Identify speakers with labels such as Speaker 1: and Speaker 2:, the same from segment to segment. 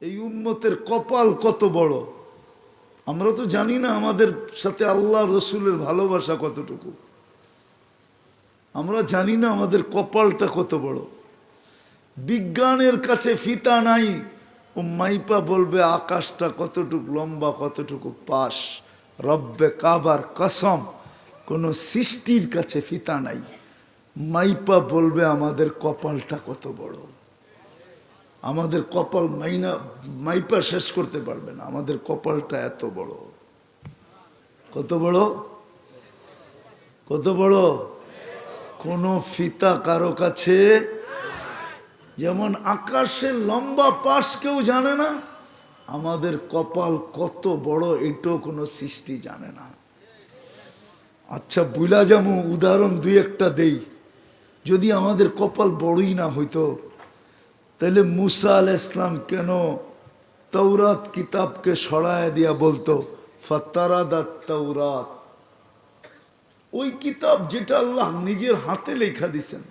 Speaker 1: এই উম্মতের কপাল কত বড়? আমরা তো জানি না আমাদের সাথে আল্লাহ রসুলের ভালোবাসা কতটুকু। আমরা জানি না আমাদের কপালটা কত বড়। বিজ্ঞানের কাছে ফিতা নাই ও মাইপা বলবে আকাশটা কতটুকু লম্বা, কতটুকু পাশ। রব্বে কাবার কসম, কোনো সৃষ্টির কাছে ফিতা নাই। মাইপা বলবে আমাদের কপালটা কত বড়। আমাদের কপাল মাইনা, মাইপা শেষ করতে পারবে না। আমাদের কপালটা এত বড়। কত বড়? কত বড়? কোনো ফিতা কারও কাছে যেমন আকাশের লম্বা পাশ কেউ জানে না, আমাদের কপাল কত বড় এটাও কোনো সৃষ্টি জানে না। আচ্ছা বুলা যেমন উদাহরণ দুই একটা দেই। যদি আমাদের কপাল বড়ই না হইতো তাহলে মুসা আল ইসলাম কেন তৌরাত কিতাবকে সরায় দিয়া বলতো, ফতারাদাত তৌরাত ওই কিতাব যেটা আল্লাহ নিজের হাতে লেখা দিছেন।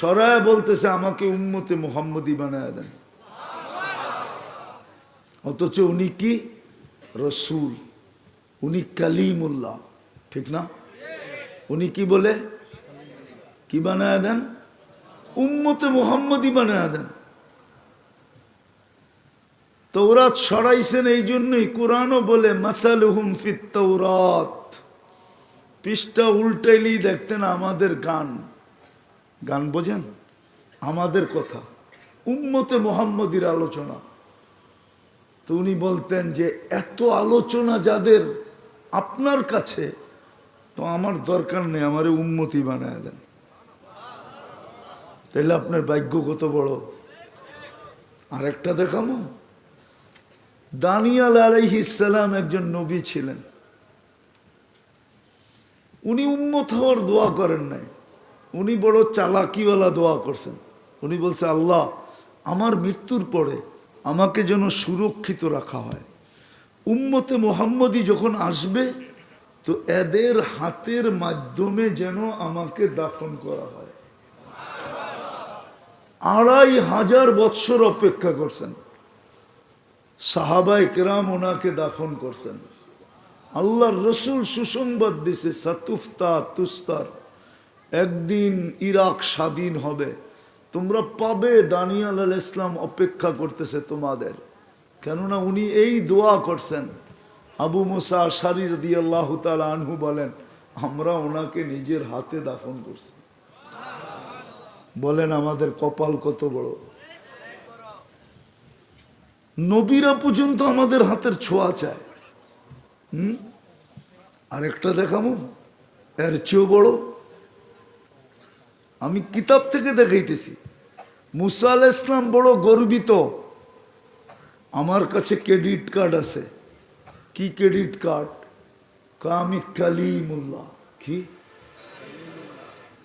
Speaker 1: সরায় বলতেছে, আমাকে উম্মতে মোহাম্মদী বানায় দেন। অথচ উনি কি? রসুল। উনি কালিমুল্লাহ। ঠিক না? উনি কি বলে? কি বানায় দেন? উম্মতে মোহাম্মদী বানায় দেন। তৌরাত সরাইছেন এই জন্যই কোরআনও বলে, মাসালুহুম ফিত তৌরাত পৃষ্ঠা উল্টাইলেই দেখতেন আমাদের গান। গান বোঝেন? আমাদের কথা। উম্মতে মোহাম্মদীর আলোচনা। তো উনি বলতেন যে, এত আলোচনা যাদের আপনার কাছে, তো আমার দরকার নেই, আমারে উন্মতি বানায় দেন। তাহলে আপনার ভাগ্য কত বড়? আরেকটা দেখামো? দানিয়াল আলাইহিসালাম একজন নবী ছিলেন। উনি উন্মত হওয়ার দোয়া করেন নাই। উনি বড় চালাকিওয়ালা দোয়া করছেন। উনি বলছে, আল্লাহ, আমার মৃত্যুর পরে আমাকে যেন সুরক্ষিত রাখা হয়। উম্মতে মোহাম্মদী যখন আসবে, তো এদের হাতের মাধ্যমে যেন আমাকে দাফন করা হয়। আড়াই হাজার বৎসর অপেক্ষা করছেন। সাহাবাই কেরাম ওনাকে দাফন করছেন। আল্লাহর রসুল সুসংবাদ দিছে, সাতুফতা তুস্তার, একদিন ইরাক স্বাধীন হবে, তোমরা পাবে, দানিয়াল আল ইসলাম অপেক্ষা করতেছে তোমাদের। কেননা উনি এই দোয়া করছেন। আবু মোসা শারির দিয়ে আল্লাহ তালা আনহু বলেন, আমরা ওনাকে নিজের হাতে দাফন করছি। বলেন আমাদের কপাল কত বড়। নবীরা পর্যন্ত আমাদের হাতের ছোঁয়া চায়। হুম? আরেকটা দেখাবো এর চেয়েও বড়। আমি কিতাব থেকে দেখাইতেছি। মুসা আল ইসলাম বড় গর্বিত। আমার কাছে ক্রেডিট কার্ড আছে। কি ক্রেডিট কার্ড? আমি কালিমুল্লাহ কি?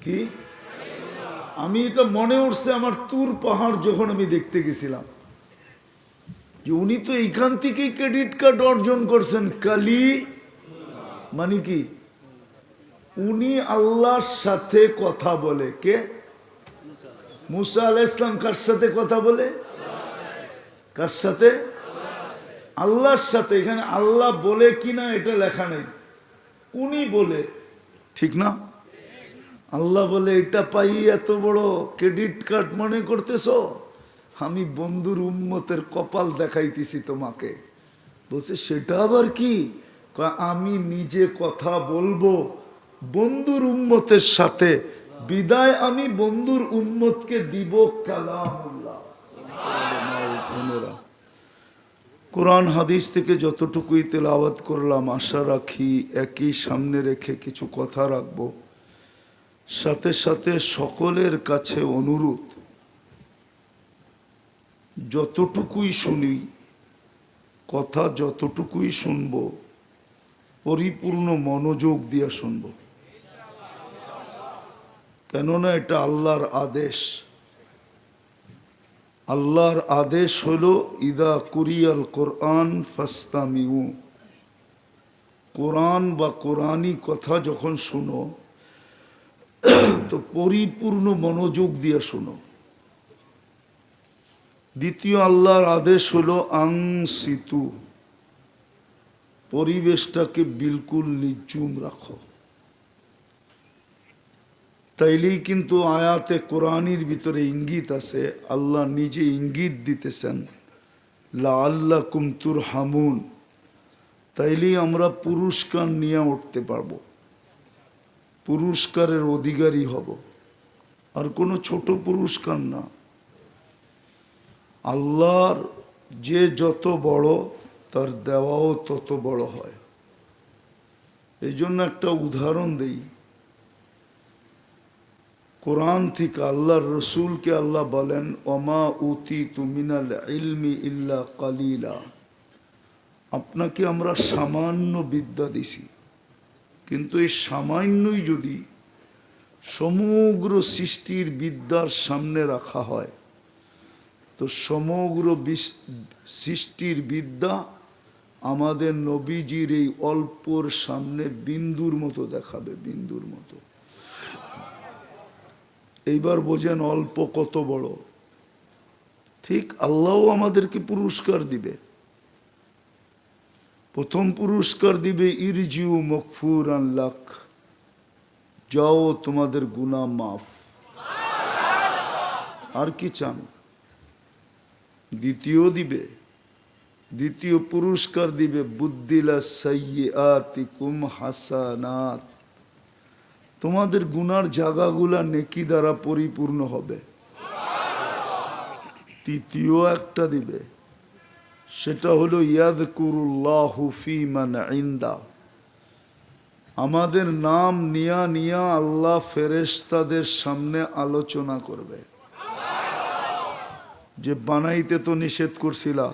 Speaker 1: কি? আমি এটা মনে উঠছে, আমার তুর পাহাড় যখন আমি দেখতে গেছিলাম, যে উনি তো এইখান থেকেই ক্রেডিট কার্ড অর্জন করছেন, কালি মানে কি? উনি আল্লাহর সাথে কথা বলে, কে? মুসা আল ইসলাম কার সাথে কথা বলে? কার সাথে? আল্লাহর সাথে, এখানে আল্লাহ বলে কিনা এটা লেখা নেই। উনি বলে, ঠিক না? আল্লাহ বলে, এটা পাই এত বড় ক্রেডিট কার্ড মনে করতেছ? আমি বন্ধুর উন্মতের কপাল দেখাইতেছি তোমাকে। বলছে, সেটা আবার কি? আমি নিজে কথা বলব বন্ধুর উম্মতের সাথে। বিদায় আমি বন্ধুর উম্মতকে দিব কালামুল্লাহ। কোরআন হাদিস থেকে যতটুকুই তেলাওয়াত করলাম, আশা রাখি একই সামনে রেখে কিছু কথা রাখব। সাথে সাথে সকলের কাছে অনুরোধ, যতটুকুই শুনি, কথা যতটুকুই শুনব, পরিপূর্ণ মনোযোগ দিয়ে শুনব। কেননা এটা আল্লাহর আদেশ। আল্লাহর আদেশ হলো, ইদা কুরিয়াল কোরআন ফাস্তামিউ। কোরআন বা কোরআনই কথা যখন শুনো তো পরিপূর্ণ মনোযোগ দিয়ে শোনো। দ্বিতীয় আল্লাহর আদেশ হলো আং সিতু পরিবেশটাকে বিলকুল নির্জুম রাখো। তাইলেই কিন্তু আয়াতে কোরআনির ভিতরে ইঙ্গিত আছে, আল্লাহ নিজে ইঙ্গিত দিতেছেন লা আল্লাহ কুমতুর হামুন তাইলেই আমরা পুরস্কার নিয়ে উঠতে পারব। পুরস্কারের অধিকারী হব। আর কোনো ছোট পুরস্কার না। আল্লাহর যে যত বড়, তার দেওয়াও তত বড় হয়। এই জন্য একটা উদাহরণ দেই। কোরআন থেকে আল্লাহর রসুলকে আল্লাহ বলেন অমা উতি তুমিনাল ইলমি ইল্লা কালিলা। আপনাকে আমরা সামান্য বিদ্যা দিছি। কিন্তু এই সামান্যই যদি সমগ্র সৃষ্টির বিদ্যার সামনে রাখা হয়, তো সমগ্র সৃষ্টির বিদ্যা আমাদের নবীজির এই অল্পর সামনে বিন্দুর মতো দেখাবে, বিন্দুর মতো। এইবার বোঝেন অল্প কত বড়। ঠিক আল্লাহও আমাদেরকে পুরস্কার দিবে। প্রথম পুরস্কার দিবে ইরজিউ মকফুর লাখ যাও, তোমাদের গুনাহ মাফ। আর কি চান? দ্বিতীয় দিবে, দ্বিতীয় পুরস্কার দিবে বুদ্দিলা সাইয়াতিকুম হাসানাত। তোমাদের গুনার জায়গাগুলা নেকি দ্বারা পরিপূর্ণ হবে। তৃতীয় একটা দিবে সেটা হলো ইয়াদ কুরুল্লাহ ফিমান ইন্দা। আমাদের নাম নিয়া নিয়া আল্লাহ ফেরেশতাদের সামনে আলোচনা করবে। যে বানাইতে তো নিষেধ করছিলা।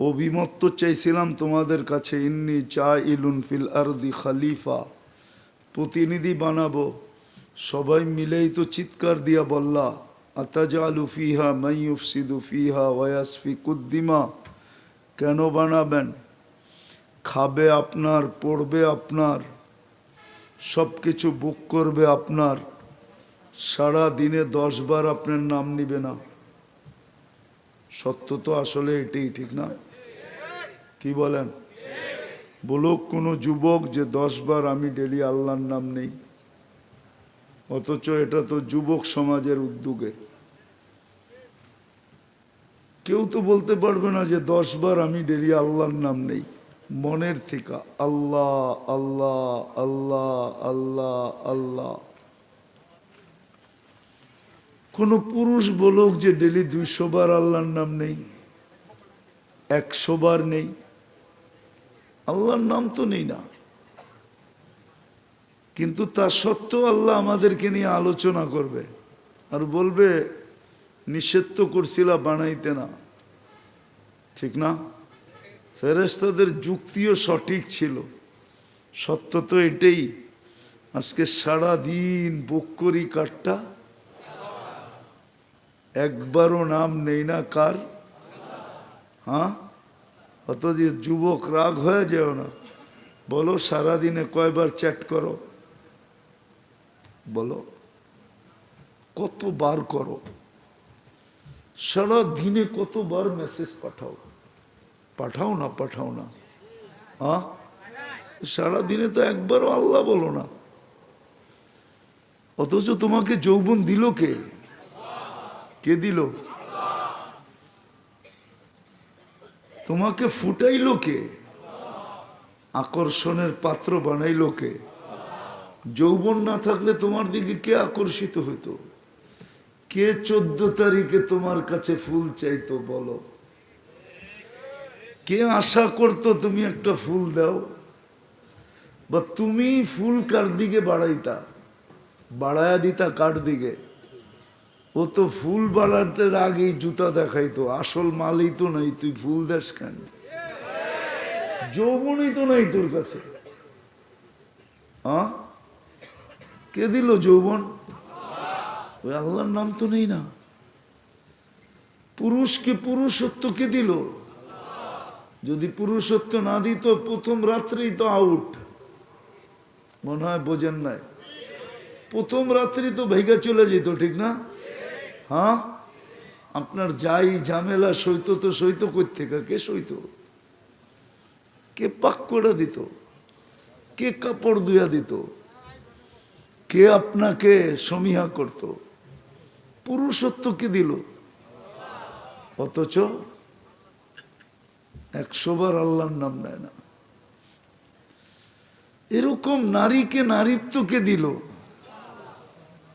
Speaker 1: অভিমত তো চাইছিলাম তোমাদের কাছে, ইন্নি চা ইলুন ফিল আরদি খালিফা। প্রতিনিধি বানাবো। সবাই মিলেই তো চিৎকার দিয়া বললা। আতাজালু ফিহা মাইয়ুফসিদু ফিহা ওয়াসফি কেন বানাবেন? খাবে আপনার, পড়বে আপনার সব কিছু বুক করবে আপনার। সারা দিনে দশ বার আপনার নাম নিবে না। সত্য তো আসলে এটাই, ঠিক না? কি বলেন? বলুক কোনো যুবক যে দশ বার আমি ডেলি আল্লাহর নাম নেই। অথচ এটা তো যুবক সমাজের উদ্যোগে। কেউ তো বলতে পারবে না যে দশ বার আমি ডেলি আল্লাহর নাম নেই। মনের থেকে, আল্লাহ আল্লাহ আল্লাহ আল্লাহ আল্লাহ। কোনো পুরুষ বলুক যে ডেলি দুইশো বার আল্লাহর নাম নেই, একশো বার নেই। আল্লাহর নাম তো নেই না। কিন্তু তা সত্ত্বেও আল্লাহ আমাদেরকে নিয়ে আলোচনা করবে আর বলবে, নিষেধ তো করছিলা বানাইতে না। ঠিক না? ফেরেস্তাদের যুক্তিও সঠিক ছিল। সত্য তো এটাই, আজকে সারা দিন বুক করি কাঠটা একবারও নাম নেই না কার। হ্যাঁ? অত যে যুবক রাগ হয়ে যেও না। বলো সারাদিনে কয়বার চ্যাট করো। বলো, কতবার করো? সারা দিনে কতবার মেসেজ পাঠাও? পাঠাও না পাঠাও না। সারা দিনে তো একবারও আল্লাহ বলো না। অথচ তোমাকে যৌবন দিল কে? কে দিল? তোমাকে ফুটাইলো কে? আকর্ষণের পাত্র বানাইলো কে? যৌবন না থাকলে তোমার দিকে কে আকর্ষিত হইতো? কে চোদ্দ তারিখে তোমার কাছে ফুল চাইতো বলো? কে আশা করতো তুমি একটা ফুল দাও? বা তুমি ফুল কার দিকে বাড়াইতা? বাড়ায়া দিতা কার দিকে? ও তো ফুল বাড়ানোর আগেই জুতা দেখাইতো, আসল মালই তো নাই, তুই ফুল দেস কেন? যৌবনই তো নাই তোর কাছে। হ্যাঁ কে দিল যৌবন? ওই আল্লাহর নাম তো নেই না। পুরুষকে পুরুষত্ব কে দিল? যদি পুরুষত্ব না দিত, প্রথম রাত্রেই তো আউট মনে হয় বোঝেন নাই। প্রথম রাত্রি তো ভেগা চলে যেত, ঠিক না? হ্যাঁ? আপনার যাই ঝামেলা সইত তো সইত করতে কে সইত? কে পাক করে দিত? কে কাপড় ধুয়া দিত? কে আপনাকে সমীহা করত? পুরুষত্ব কে দিল। অথচ একশো বার আল্লাহর নাম নেয় না। এরকম নারীকে নারীত্বকে দিল।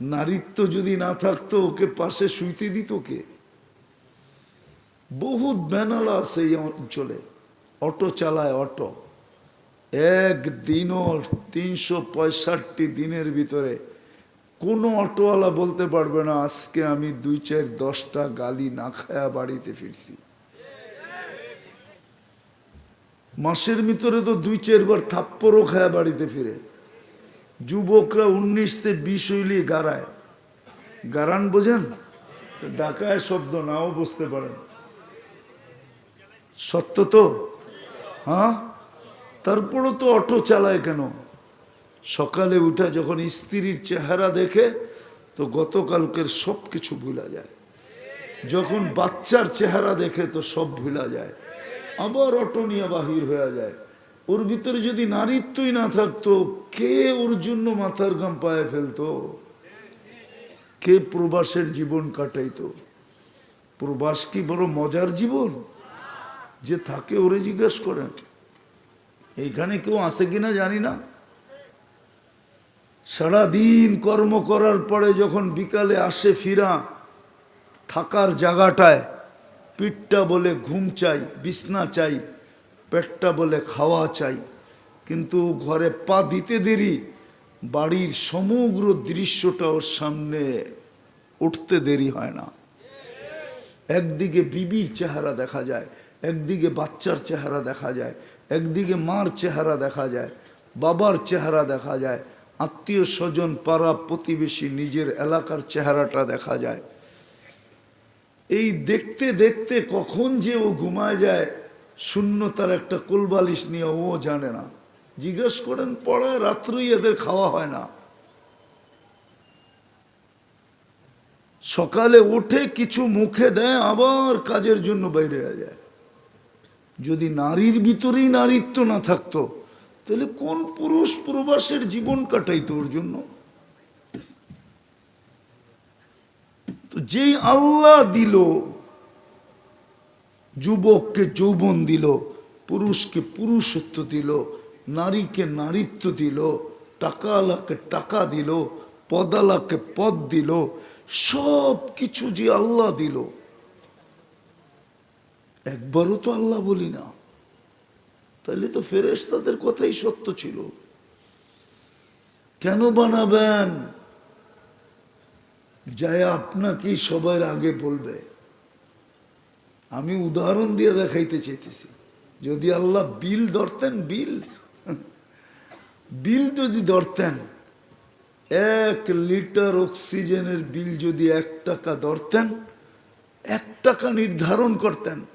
Speaker 1: নারীত্ব যদি না থাকতো, ওকে পাশে শুইতে দিত কে? বহুত ব্যানালা আছে এই অঞ্চলে। অটো চালায় অটো। একদিনও তিনশো পঁয়ষট্টি দিনের ভিতরে কোনো অটোওয়ালা বলতে পারবে না, আজকে আমি দুই চার দশটা গালি না খায়া বাড়িতে ফিরছি। মাসের ভিতরে তো দুই চারবার থাপ্পরও খায়া বাড়িতে ফিরে। যুবকরা উনিশ উনিশতে বিশ হইলি গারায় গারান বোঝেন? ডাকায় শব্দ নাও বুঝতে পারেন। সত্য তো? হ্যাঁ? তারপরও তো অটো চালায় কেন? সকালে উঠা যখন স্ত্রীর চেহারা দেখে, তো গতকালকের সব কিছু ভুলা যায়। যখন বাচ্চার চেহারা দেখে, তো সব ভুলা যায়। আবার অটো নিয়ে বাহির হয়ে যায়। ওর ভিতরে যদি নারীত্বই না থাকতো, কে ওর জন্য মাথার গাম পায়ে ফেলতো? কে প্রবাসের জীবন কাটাইতো? প্রবাস কি বড় মজার জীবন? যে থাকে ওরে জিজ্ঞেস করেন। এইখানে কেউ আসে কিনা জানি না। সারাদিন কর্ম করার পরে যখন বিকালে আসে ফিরা, থাকার জায়গাটায় পিঠটা বলে ঘুম চাই, বিছনা চাই, পেটটা বলে খাওয়া চাই। কিন্তু ঘরে পা দিতে দেরি, বাড়ির সমগ্র দৃশ্যটা ওর সামনে উঠতে দেরি হয় না। একদিকে বিবির চেহারা দেখা যায়, একদিকে বাচ্চার চেহারা দেখা যায় একদিকে মার চেহারা দেখা যায়, বাবার চেহারা দেখা যায়, আত্মীয় স্বজন, পাড়া প্রতিবেশী, নিজের এলাকার চেহারাটা দেখা যায়। এই দেখতে দেখতে কখন যে ও ঘুমায় যায় শূন্য তার একটা কোলবালিশ নিয়ে ও জানে না। জিজ্ঞেস করেন পড়ায় রাত্রই এদের খাওয়া হয় না? সকালে উঠে কিছু মুখে দেয়, আবার কাজের জন্য বাইরে যায়। যদি নারীর ভিতরেই নারীত্ব না থাকতো, তাহলে কোন পুরুষ প্রবাসের জীবন কাটাইতো ওর জন্য? তো যেই আল্লাহ দিল, যুবককে যৌবন দিল, পুরুষকে পুরুষত্ব দিল, নারীকে নারীত্ব দিল, টাকাওয়ালাকে টাকা দিল, পদালাকে পদ দিল সব কিছু যে আল্লাহ দিল একবারও তো আল্লাহ বলি না। তাহলে তো ফেরেস তাদের কথাই সত্য ছিল। কেন বানাবেন? যাই আপনাকে সবার আগে বলবে। আমি উদাহরণ দিয়ে দেখাইতে চাইতেছি। যদি আল্লাহ বিল ধরতেন, বিল? বিল যদি ধরতেন, এক লিটার অক্সিজেনের বিল যদি এক টাকা ধরতেন, এক টাকা নির্ধারণ করতেন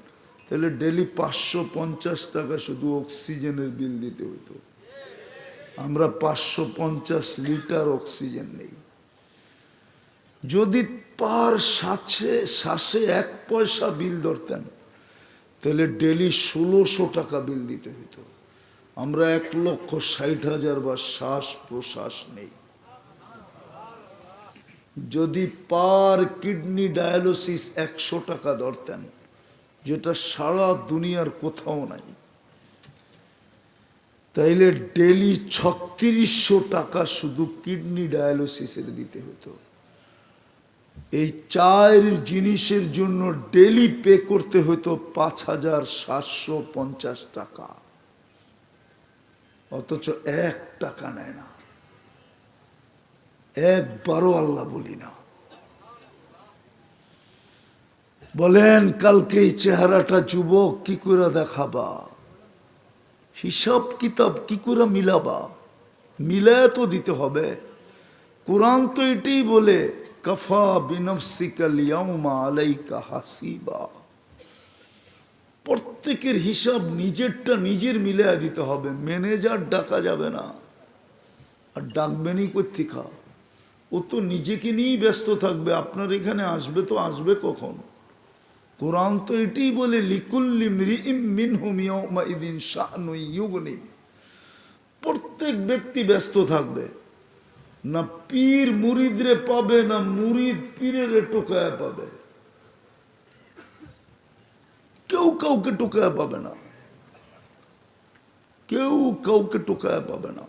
Speaker 1: তাহলে ডেলি পাঁচশো পঞ্চাশ টাকা শুধু অক্সিজেনের বিল দিতে হতো আমরা পাঁচশো পঞ্চাশ লিটার অক্সিজেন নেই। যদি পার শ্বাসে শ্বাসে এক পয়সা বিল ধরতেন, তাহলে ডেলি ষোলোশো টাকা বিল দিতে হতো আমরা এক লক্ষ ষাট হাজার বা শ্বাস প্রশ্বাস নেই। যদি পার কিডনি ডায়ালিসিস একশো টাকা ধরতেন যেটা সারা দুনিয়ার কোথাও নাই। তাইলে ডেলি ছত্রিশশো টাকা শুধু কিডনি ডায়ালিসিসের দিতে হতো। এই চার জিনিসের জন্য ডেলি পে করতে হতো পাঁচ হাজার সাতশো পঞ্চাশ টাকা। অথচ এক টাকা নেয় না। একবারও আল্লাহ বলি না। বলেন, কালকে এই চেহারাটা যুবক কি করে দেখাবা? হিসাব কিতাব কি করে মিলাবা? মিলায় তো দিতে হবে। কোরআন তো এটাই বলে, কফা বিনফসিকাল ইয়াউমা আলাইকা হাসিবা। প্রত্যেকের হিসাব নিজেরটা নিজের মিলিয়ে দিতে হবে। ম্যানেজার ডাকা যাবে না। আর ডাকবেনই কোথেকা ও তো নিজেকে নিয়েই ব্যস্ত থাকবে। আপনার এখানে আসবে তো আসবে কখন? কোরআন তো এটাই বলে প্রত্যেক ব্যক্তি ব্যস্ত থাকবে। না পীর মুরিদরে পাবে, না মুরিদ পীরের টোকায় পাবে। কেউ কাউকে টোকায় পাবে না। কেউ কাউকে টোকায় পাবে না।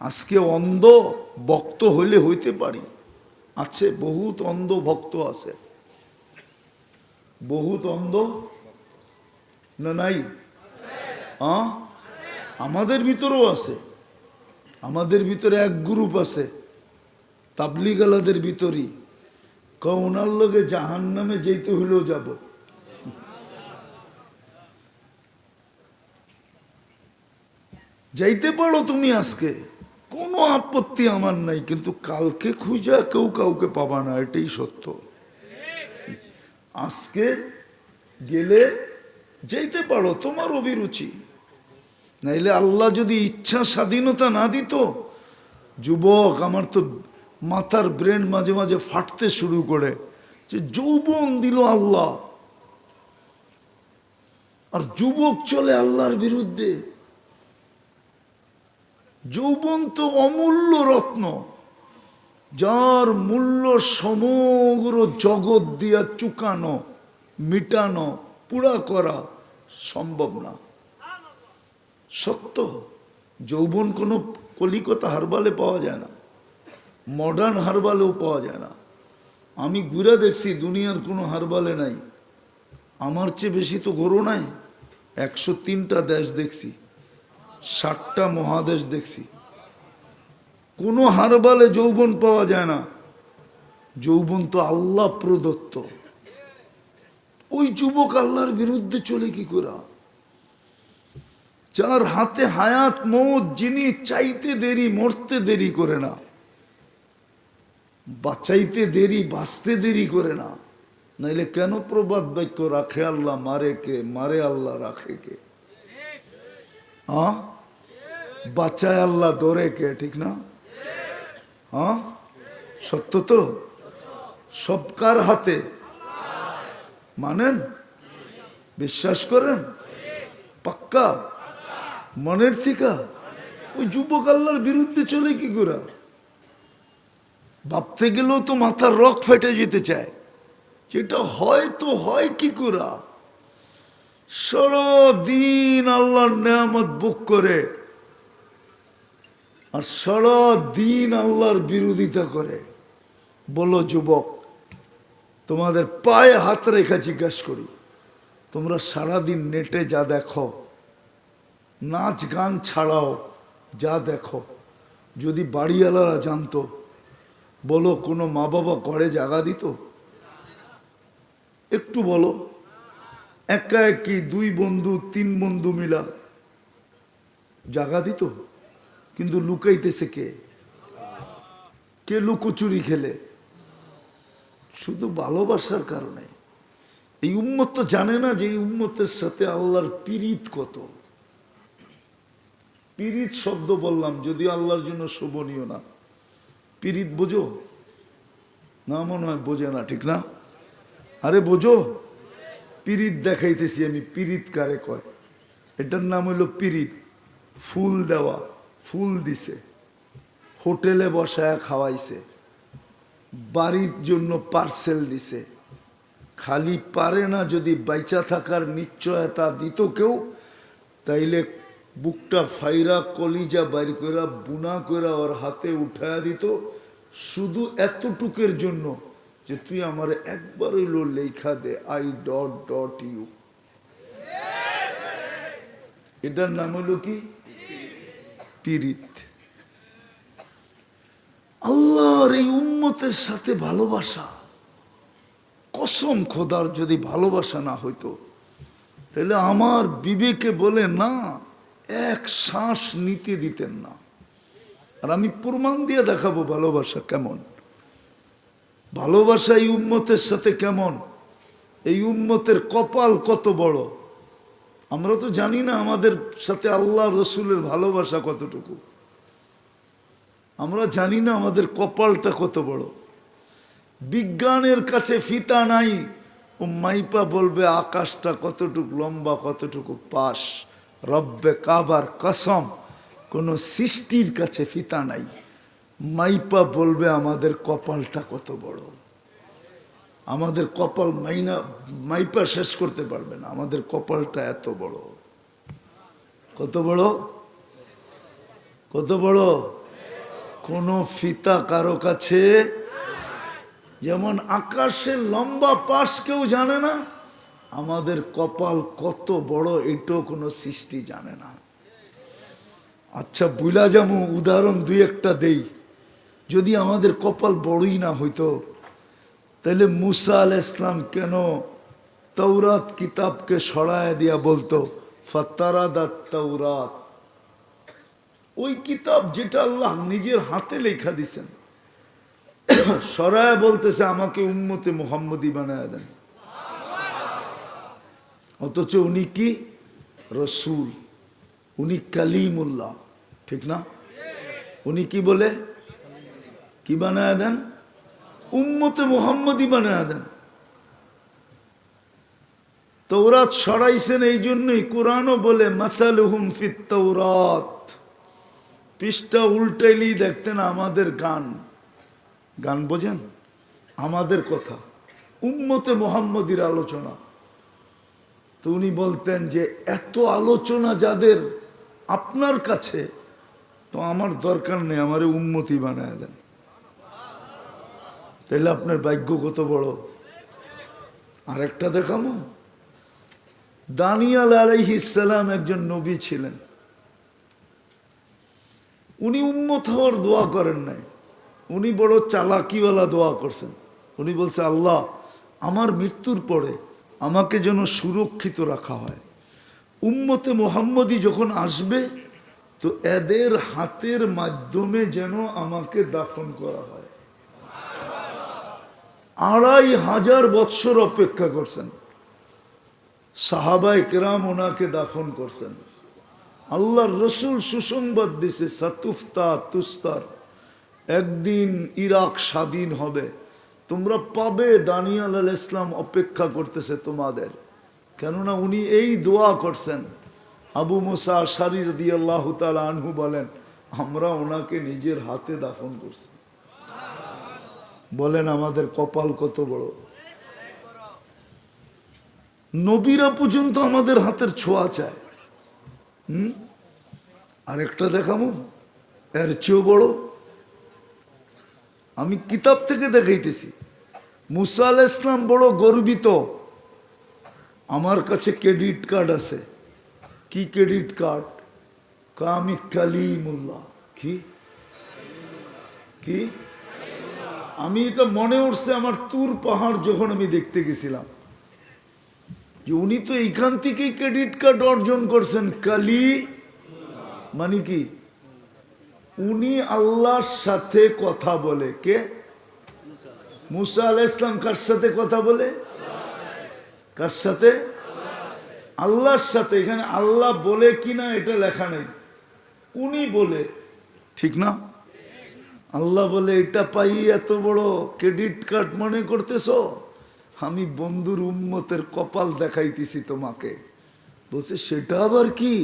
Speaker 1: আজকে অন্ধ ভক্ত হইলে হইতে পারি। আছে, বহুত অন্ধ ভক্ত আছে। বহুত অন্ধ? না নাই? আমাদের ভিতরেও আছে। আমাদের ভিতরে এক গ্রুপ আছে, তাবলিগালাদের ভিতরই। ক ওনার লগে জাহান নামে যেতে হইলেও যাব। যাইতে পারো তুমি আজকে। কোনো আপত্তি আমার নাই, কিন্তু কালকে খুঁজা কেউ কাউকে পাবা না, এটাই সত্য। আজকে গেলে যেতে পারো, তোমার অভিরুচি। নাইলে আল্লাহ যদি ইচ্ছা স্বাধীনতা না দিত, যুবক আমার তো মাথার ব্রেন মাঝে মাঝে ফাটতে শুরু করে, যে যৌবন দিল আল্লাহ। আর যুবক চলে আল্লাহর বিরুদ্ধে। যৌবন তো অমূল্য রত্ন। যার মূল্য সমগ্র জগৎ দিয়া চুকানো, মিটানো, পুরা করা সম্ভব না। সত্য, যৌবন কোনো কলিকতা হারবালে পাওয়া যায় না। মডার্ন হারবালেও পাওয়া যায় না। আমি ঘুরে দেখছি দুনিয়ার কোনো হারবালে নাই। আমার চেয়ে বেশি তো গরু নাই। একশো তিনটা দেশ দেখছি। ষাটটা মহাদেশ দেখছি। কোনো হারবালে যৌবন পাওয়া যায় না। যৌবন তো আল্লাহ প্রদত্ত। ওই যুবক আল্লাহর বিরুদ্ধে চলে কি করা? যার হাতে হায়াত, মৌত যিনি চাইতে দেরি, মরতে দেরি করে না। বাঁচাইতে দেরি, বাঁচতে দেরি করে না। নাইলে কেন প্রবাদ বাক্য রাখে আল্লাহ? মারে কে? মারে আল্লাহ, রাখে কে? বাচ্চায় আল্লাহ দরে কে? ঠিক না? হ্যাঁ? সত্য তো? সবকার হাতে? মানেন? বিশ্বাস করেন? পাক্কা? মনের থিকা? ওই যুবক আল্লাহর বিরুদ্ধে চলে কি করে? ভাবতে গেলেও তো মাথার রক ফেটে যেতে চায়। যেটা হয় তো হয় কি করে? সারা দিন আল্লাহর নেয়ামত বুক করে। আর সারা দিন আল্লাহর বিরোধিতা করে। বলো, যুবক, তোমাদের পায়ে হাত রেখা জিজ্ঞাসা করি, তোমরা সারাদিন নেটে যা দেখো, নাচ গান ছাড়াও যা দেখো, যদি বাড়িওয়ালারা জানতো, বলো, কোনো মা বাবা করে জাগা দিত? একটু বলো, একা একই দুই বন্ধু, তিন বন্ধু মিলা জাগা দিত? কিন্তু লুকাইতেছে কে? কে লুকোচুরি খেলে? শুধু ভালোবাসার কারণে। এই উম্মত তো জানে না যে এই উম্মতের সাথে আল্লাহর পিরিত কত। পিরিত শব্দ বললাম যদি আল্লাহর জন্য শোভনীয় না। পিরিত বোঝো? না, মনে হয় বোঝে না, ঠিক না? আরে বোঝো? পিরিত দেখাইতেছি আমি, পিরিত কারে কয়? এটার নাম হইল পিরিত, ফুল দেওয়া। ফুল দিছে। হোটেলে বসায় খাওয়াইছে। বাড়ির জন্য পার্সেল দিছে। খালি পারে না যদি বাইচা থাকার নিশ্চয়তা দিত কেউ, তাইলে বুকটা ফাইরা কলিজা বাইর কইরা বুনা কইরা ওর হাতে উঠায়া দিত। শুধু এতটুকের জন্য যে তুই আমার একবার হইল লেখা দে, আই ডট ডট ইউ। এটার নাম হলো কি? পিরিত আল্লাহর এই উম্মতের সাথে ভালোবাসা। কসম খোদার যদি ভালোবাসা না হইতো, তাহলে আমার বিবেকে বলে, না, এক শ্বাস নিতে দিতেন না। আর আমি প্রমাণ দিয়ে দেখাবো ভালোবাসা কেমন। ভালোবাসা এই উম্মতের সাথে কেমন? এই উম্মতের কপাল কত বড়? আমরা তো জানি না আমাদের সাথে আল্লাহ রসুলের ভালোবাসা কতটুকু। আমরা জানি না আমাদের কপালটা কত বড়। বিজ্ঞানের কাছে ফিতা নাই, ও মাইপা বলবে আকাশটা কতটুক লম্বা, কতটুকু পাশ। রব্বে কাবার কসম, কোনো সৃষ্টির কাছে ফিতা নাই। মাইপা বলবে আমাদের কপালটা কত বড়। আমাদের কপাল মাইনা, মাইপা শেষ করতে পারবে না। আমাদের কপালটা এত বড়। কত বড়? কত বড়? কোনো ফিতা কারও কাছে? যেমন আকাশের লম্বা পাশ কেউ জানে না, আমাদের কপাল কত বড় এটাও কোনো সৃষ্টি জানে না। আচ্ছা বুলা যেমন উদাহরণ দুই একটা দেই। যদি আমাদের কপাল বড়ই না হইতো তাহলে মুসা আল ইসলাম কেন তৌরাত কিতাবকে সরায় দিয়া বলতো, ফতারাদাত তৌরাত ওই কিতাব যেটা আল্লাহ নিজের হাতে লেখা দিছেন, সরায় বলতেছে, আমাকে উম্মতে মোহাম্মদী বানায় দেন। অথচ উনি কি? রসুল। উনি কালিমুল্লাহ, ঠিক না? উনি কি বলে? কি বানায় দেন? উম্মতে মোহাম্মদী বানায় দেন। তৌরাত সরাইছেন এই জন্যই কোরআনও বলে, মাসালুহুম ফিত তৌরাত পৃষ্ঠা উল্টাইলেই দেখতেন আমাদের গান। গান বোঝেন? আমাদের কথা। উম্মতে মোহাম্মদীর আলোচনা। তো উনি বলতেন যে, এত আলোচনা যাদের আপনার কাছে, তো আমার দরকার নেই, আমারে উন্মতি বানায় দেন। তাহলে আপনার ভাগ্য কত বড়? আরেকটা দেখামো। দানিয়াল আলাইহিসালাম একজন নবী ছিলেন। উনি উন্মত হওয়ার দোয়া করেন নাই। উনি বড় চালাকিওয়ালা দোয়া করছেন। উনি বলছে, আল্লাহ, আমার মৃত্যুর পরে আমাকে যেন সুরক্ষিত রাখা হয়। উম্মতে মোহাম্মদী যখন আসবে, তো এদের হাতের মাধ্যমে যেন আমাকে দাফন করা হয়। আড়াই হাজার বৎসর অপেক্ষা করছেন। সাহাবাই কেরাম ওনাকে দাফন করছেন। আল্লাহর রসুল সুসংবাদ দিছে, সাতুফতা তুস্তার, একদিন ইরাক স্বাধীন হবে, তোমরা পাবে দানিয়াল আল ইসলাম অপেক্ষা করতেছে তোমাদের। কেননা উনি এই দোয়া করছেন। আবু মুসা শারির দিয়ে আল্লাহ আনহু বলেন, আমরা ওনাকে নিজের হাতে দাফন করছি। বলেন আমাদের কপাল কত বড়। নবীরা পর্যন্ত আমাদের হাতের ছোঁয়া চায়। হুম? আরেকটা দেখামো এর চেয়েও বড়। আমি কিতাব থেকে দেখাইতেছি। মুসা আল ইসলাম বড় গর্বিত। আমার কাছে ক্রেডিট কার্ড আছে। কি ক্রেডিট কার্ড? আমি কালিমুল্লাহ। কি? কি? আমি এটা মনে উঠছে আমার তুর পাহাড় যখন আমি দেখতে গেছিলাম। যে উনি তো এইখান থেকেই ক্রেডিট কার্ড অর্জন করছেন, কালি মানে কি? উনি আল্লাহর সাথে কথা বলে, কে? মুসা আলাহ ইসলাম কার সাথে কথা বলে? কার সাথে? আল্লাহর সাথে। এখানে আল্লাহ বলে কিনা এটা লেখা নেই। উনি বলে, ঠিক না? আল্লাহ বলে, এটা পাই এত বড় ক্রেডিট কার্ড মনে করতেছ? আমি বন্ধুর উন্মতের কপাল দেখাইতেছি তোমাকে। বলছে, সেটা আবার কি?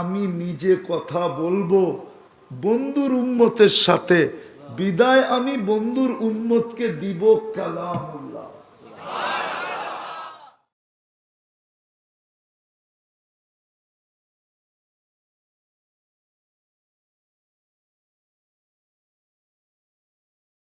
Speaker 1: আমি নিজে কথা বলব বন্ধুর উম্মতের সাথে। বিদায় আমি বন্ধুর উম্মতকে দিব কালামুল্লাহ।